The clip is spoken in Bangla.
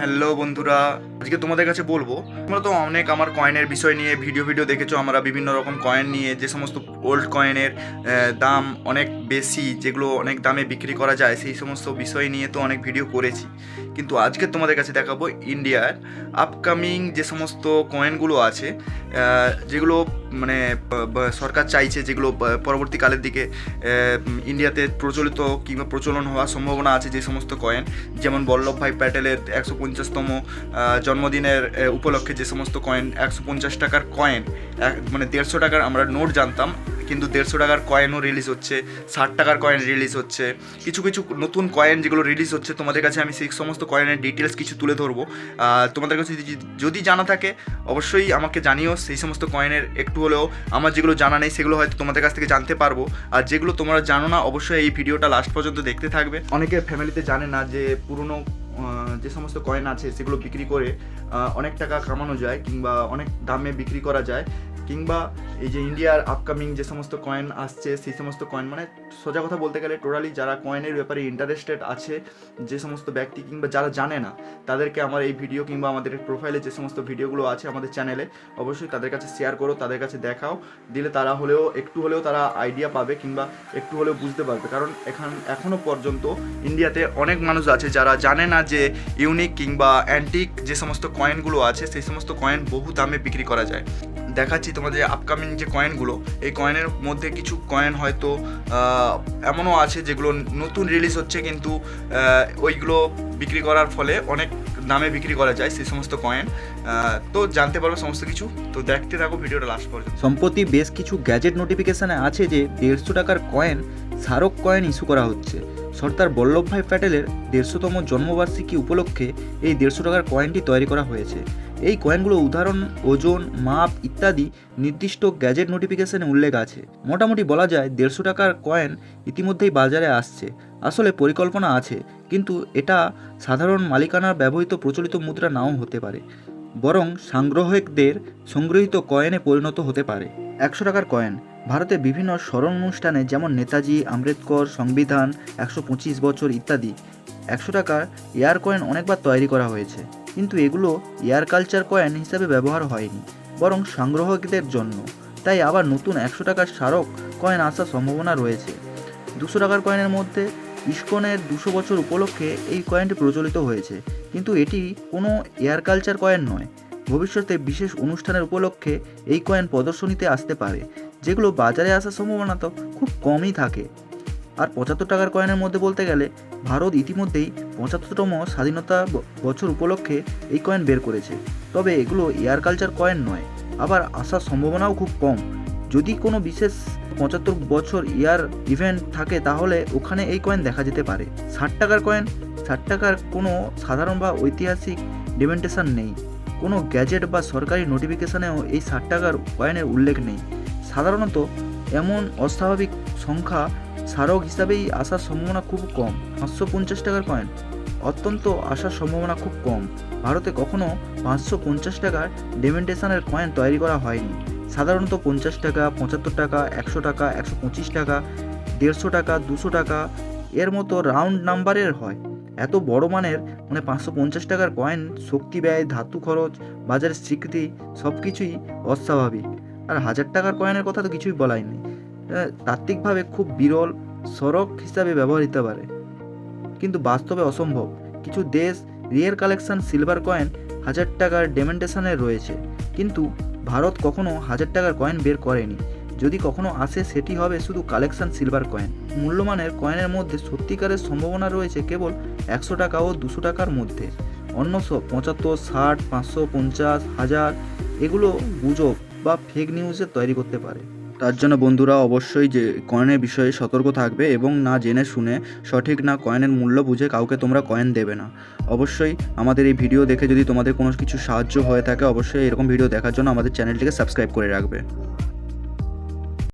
হ্যালো বন্ধুরা, আজকে তোমাদের কাছে বলব, তোমরা তো অনেক আমার কয়েনের বিষয় নিয়ে ভিডিও ভিডিও দেখেছ, আমরা বিভিন্ন রকম কয়েন নিয়ে, যে সমস্ত ওল্ড কয়েনের দাম অনেক বেশি, যেগুলো অনেক দামে বিক্রি করা যায়, সেই সমস্ত বিষয় নিয়ে তো অনেক ভিডিও করেছি। কিন্তু আজকে তোমাদের কাছে দেখাবো ইন্ডিয়ার আপকামিং যে সমস্ত কয়েনগুলো আছে যেগুলো মানে সরকার চাইছে যেগুলো পরবর্তীকালের দিকে ইন্ডিয়াতে প্রচলিত কিংবা প্রচলন হওয়ার সম্ভাবনা আছে যে সমস্ত কয়েন, যেমন বল্লভভাই প্যাটেলের একশো পঞ্চাশতম জন্মদিনের উপলক্ষে যে সমস্ত কয়েন, একশো পঞ্চাশ টাকার কয়েন মানে দেড়শো টাকার আমরা নোট জানতাম কিন্তু দেড়শো টাকার কয়েনও রিলিজ হচ্ছে, ষাট টাকার কয়েন রিলিজ হচ্ছে। কিছু কিছু নতুন কয়েন যেগুলো রিলিজ হচ্ছে, তোমাদের কাছে আমি সেই সমস্ত কয়েনের ডিটেলস কিছু তুলে ধরবো। তোমাদের কাছে যদি- জানা থাকে, অবশ্যই আমাকে জানিও, সেই সমস্ত কয়েনের একটু হলেও আমার যেগুলো জানা নেই, সেগুলো হয়তো তোমাদের কাছ থেকে জানতে পারব। আর যেগুলো তোমরা জানো না, অবশ্যই এই ভিডিওটা লাস্ট পর্যন্ত দেখতে থাকবে। অনেকের ফ্যামিলিতে জানে না যে পুরনো যে সমস্ত কয়েন আছে, সেগুলো বিক্রি করে অনেক টাকা কামানো যায় কিংবা অনেক দামে বিক্রি করা যায়। কিংবা এই যে ইন্ডিয়ার আপকামিং যে সমস্ত কয়েন আসছে, সেই সমস্ত কয়েন মানে সোজা কথা বলতে গেলে টোটালি যারা কয়েনের ব্যাপারে ইন্টারেস্টেড আছে, যে সমস্ত ব্যক্তি কিংবা যারা জানে না, তাদেরকে আমার এই ভিডিও কিংবা আমাদের প্রোফাইলে যে সমস্ত ভিডিওগুলো আছে আমাদের চ্যানেলে অবশ্যই তাদের কাছে শেয়ার করো, তাদের কাছে দেখাও, দিলে তারা হলেও, একটু হলেও তারা আইডিয়া পাবে কিংবা একটু হলেও বুঝতে পারবে। কারণ এখান এখনও পর্যন্ত ইন্ডিয়াতে অনেক মানুষ আছে যারা জানে না যে ইউনিক কিংবা অ্যান্টিক যে সমস্ত কয়েনগুলো আছে, সেই সমস্ত কয়েন বহু দামে বিক্রি করা যায়। দেখাচ্ছি তোমাদের আপকামিং যে কয়েনগুলো এই কয়েনের মধ্যে কিছু কয়েন হয়তো এমনও আছে যেগুলো নতুন রিলিজ হচ্ছে কিন্তু ওইগুলো বিক্রি করার ফলে অনেক দামে বিক্রি করা যায় সেই সমস্ত কয়েন তো জানতে পারব সমস্ত কিছু। তো দেখতে থাকো ভিডিওটা লাস্ট পর্যন্ত। সম্প্রতি বেশ কিছু গ্যাজেট নোটিফিকেশানে আছে যে দেড়শো টাকার কয়েন স্মারক কয়েন ইস্যু করা হচ্ছে। সর্দার বল্লভভাই প্যাটেলের দেড়শোতম জন্মবার্ষিকী উপলক্ষে এই দেড়শো টাকার কয়েনটি তৈরি করা হয়েছে। এই কয়েনগুলো উদাহরণ, ওজন, মাপ ইত্যাদি নির্দিষ্ট গ্যাজেট নোটিফিকেশনে উল্লেখ আছে। মোটামুটি বলা যায় দেড়শো টাকার কয়েন ইতিমধ্যেই বাজারে আসছে। আসলে পরিকল্পনা আছে, কিন্তু এটা সাধারণ মালিকানার ব্যবহৃত প্রচলিত মুদ্রা নাও হতে পারে। বরং সংগ্রাহকদের সংগৃহীত কয়েনে পরিণত হতে পারে। একশো টাকার কয়েন ভারতে বিভিন্ন স্মরণ অনুষ্ঠানে যেমন নেতাজি, আম্বেদকর, সংবিধান, একশো পঁচিশ বছর ইত্যাদি। একশো টাকার এয়ার কয়েন অনেকবার তৈরি করা হয়েছে। কিন্তু এগুলো এয়ার কালচার কয়েন হিসাবে ব্যবহার হয়নি, বরং সংগ্রাহকদের জন্য। তাই আবার নতুন একশো টাকার স্মারক কয়েন আসার সম্ভাবনা রয়েছে। দুশো টাকার কয়েনের মধ্যে ইস্কনের দুশো বছর উপলক্ষে এই কয়েনটি প্রচলিত হয়েছে। কিন্তু এটি কোনো এয়ার কালচার কয়েন নয়। ভবিষ্যতে বিশেষ অনুষ্ঠানের উপলক্ষে এই কয়েন প্রদর্শনীতে আসতে পারে। যেগুলো বাজারে আসার সম্ভাবনা তো খুব কমই থাকে। আর পঁচাত্তর টাকার কয়েনের মধ্যে বলতে গেলে, ভারত ইতিমধ্যেই পঁচাত্তরতম স্বাধীনতা বছর উপলক্ষে এই কয়েন বের করেছে। তবে এগুলো এয়ার কালচার কয়েন নয়, আবার আসার সম্ভাবনাও খুব কম। যদি কোনো বিশেষ পঁচাত্তর বছর ইয়ার ইভেন্ট থাকে, তাহলে ওখানে এই কয়েন দেখা যেতে পারে। ষাট টাকার কয়েন, ষাট টাকার কোনো সাধারণ বা ঐতিহাসিক ডিমেন্টেশন নেই। কোনো গ্যাজেট বা সরকারি নোটিফিকেশনেও এই ষাট টাকার কয়েনের উল্লেখ নেই। সাধারণত এমন অস্বাভাবিক সংখ্যা স্মারক হিসাবেই আসার সম্ভাবনা খুব কম, পাঁচশো পঞ্চাশ টাকার কয়েন অত্যন্ত আসার সম্ভাবনা খুব কম। ভারতে কখনও পাঁচশো পঞ্চাশ টাকার ডেমেন্টেশনের কয়েন তৈরি করা হয়নি। সাধারণত পঞ্চাশ টাকা, পঁচাত্তর টাকা, একশো টাকা, একশো পঁচিশ টাকা, দেড়শো টাকা, দুশো টাকা, এর মতো রাউন্ড নাম্বারের হয়। এত বড় মানের মানে পাঁচশো পঞ্চাশ টাকার কয়েন শক্তি ব্যয়, ধাতু খরচ, বাজারের স্বীকৃতি সব কিছুই অস্বাভাবিক। আর হাজার টাকার কয়েনের কথা তো কিছুই বলাই নেই। তাত্ত্বিকভাবে খুব বিরল সড়ক হিসাবে ব্যবহৃত পারে। কিন্তু বাস্তবে অসম্ভব। কিছু দেশ রিয়ের কালেকশন সিলভার কয়েন হাজার টাকার ডেমেন্টেশনে রয়েছে। কিন্তু ভারত কখনো হাজার টাকার কয়েন বের করেনি। যদি কখনো আসে, সেটি হবে শুধু কালেকশন সিলভার কয়েন। মূল্যমানের কয়েনের মধ্যে সত্যিকারের সম্ভাবনা রয়েছে কেবল একশো টাকা ও দুশো টাকার মধ্যে। অন্য সব পঁচাত্তর, ষাট, পাঁচশো পঞ্চাশ, হাজার, এগুলো গুজব। বা ফেক নিউজে তৈরি করতে পারে। তার জন্য বন্ধুরা অবশ্যই যে কয়েনের বিষয়ে সতর্ক থাকবে এবং না জেনে শুনে সঠিক না কয়েনের মূল্য বুঝে কাউকে তোমরা কয়েন দেবে না। অবশ্যই আমাদের এই ভিডিও দেখে যদি তোমাদের কোনো কিছু সাহায্য হয়ে থাকে, অবশ্যই এরকম ভিডিও দেখার জন্য আমাদের চ্যানেলটিকে সাবস্ক্রাইব করে রাখবে।